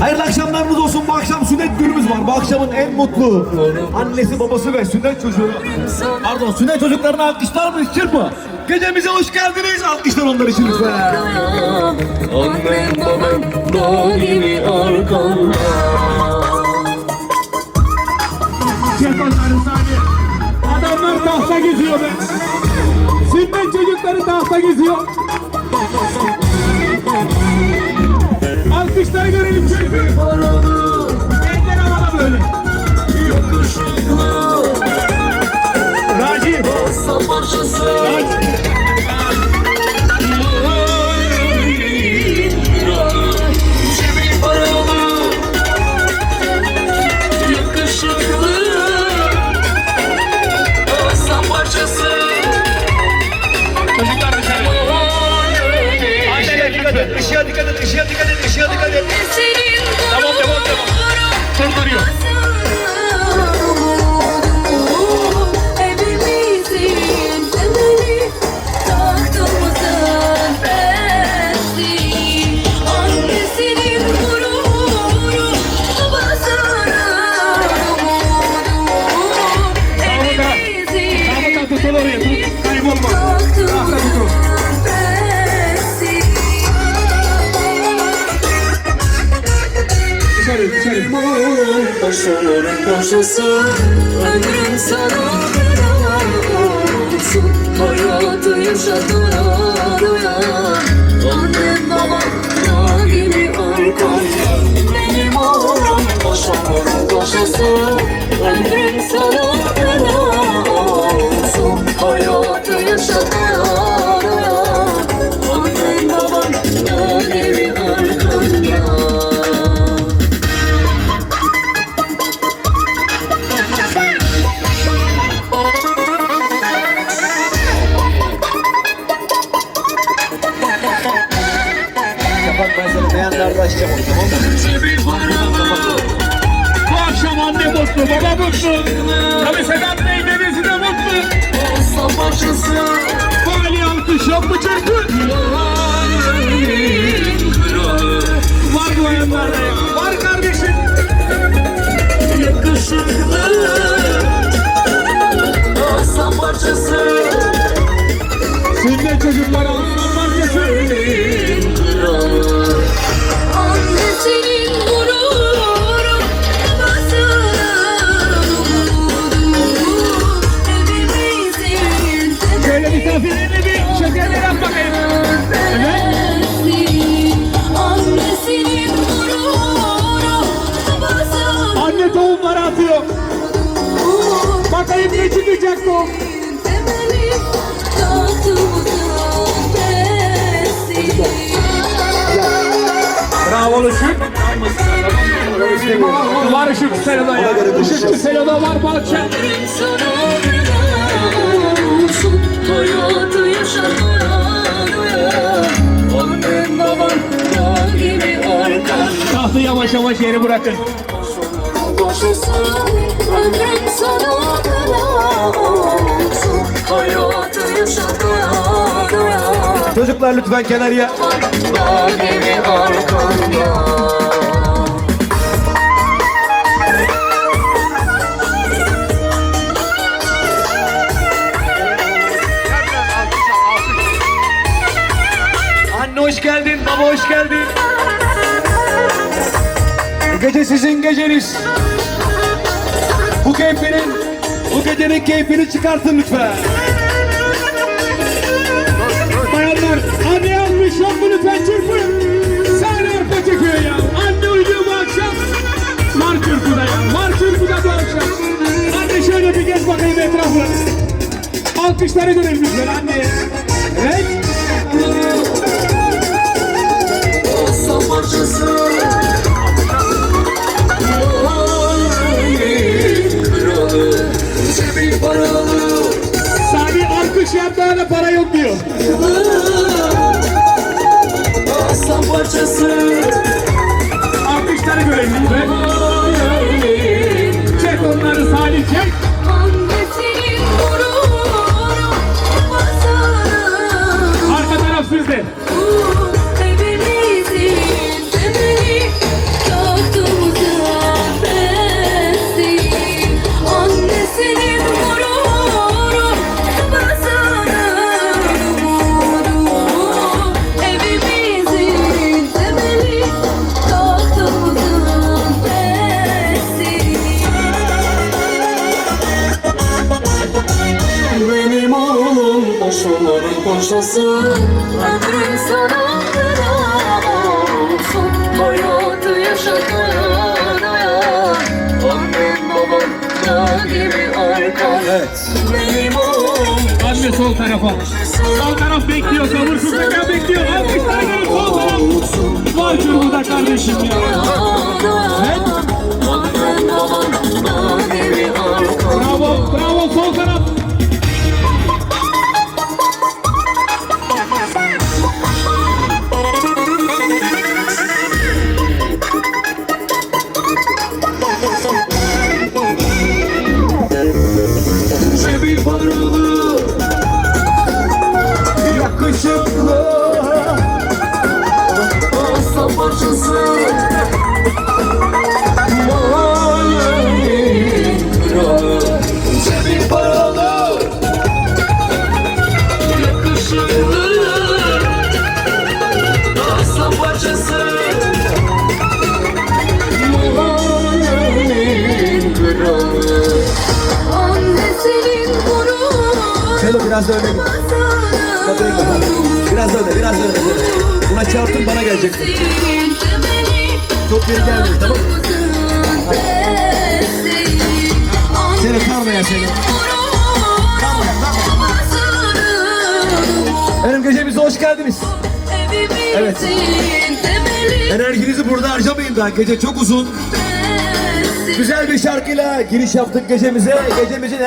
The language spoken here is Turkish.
Hayırlı akşamlarınız olsun. Bu akşam sünnet günümüz var. Bu akşamın en mutlu annesi, babası ve sünnet çocuğu. Pardon, sünnet çocuklarına alkışlar mı? Çırpı. Gecemize hoş geldiniz. Alkışlar onlar için lütfen. Annem babam dağ gibi arkamda Jetonları saniye. Adamlar tahta geziyor be. Sünnet çocukları tahta geziyor. Dikkat et. Işığa dikkat et. Işığa dikkat et. Işığa Başarıların koşası Ömrüm sana. Olsun Hayatı yaşatıran uyan. Annem babam dağ gibi arkamda Benim oğlum Başarıların koşası Bak ben sana beğenlerde açacağım onu tamam mı? Bu akşam anne mutlu, baba mutlu. Tabii Sedat Bey dedesi de mutlu. Böyle alkış yok mu çırpı? Var bu yanlarda ya. Var kardeşim. Yakışıklı Aslan parçası Sünnet çocuklar alsın parçası. Şöyle misafirlerine bir şekerler yap bakayım. Evet. Anne tohumları atıyor. Bakayım ne çıkacak tohum. Bravo Işık. Var Işık Selo'da ya. Işıkçı Selo'da var bu Tahtı yavaş yavaş yeri bırakın. Çocuklar lütfen kenarıya. Gece sizin geceniz. Bu keyfinin, bu gecenin keyfini çıkartın lütfen. Bayanlar anne yanlış yok lütfen çırpın. Sahne arpa çekiyor ya. Anne uyuyor bu akşam. Var çırpıda ya. Var çırpıda bu akşam. Anne şöyle bir gez bakayım etrafına. Alkışları görelim lütfen anneye. Diyor. Aslan parçası Alkışları görelim. Çek onları Salih çek. Yaşasın Ömrün sana feda olsun Hayatı yaşatmaya dayan Annen baban da gibi arkan Evet. Benim oğlum Anne sol tarafa. Sol taraf bekliyor. Sabırsızlıkla bekliyor. Alkışlar gelin sol taraf. Var çırpıda kardeşim ya. Annen Kapıya git. Biraz öne, biraz öne. Buna çarptın bana gelecek. Çok geri gelmiyor tamam mı? Seni tarlaya seni. Benim gecemize hoş geldiniz. Evet. Enerjinizi burada harcamayın daha. Gece çok uzun. Güzel bir şarkıyla giriş yaptık gecemize. Gecemizin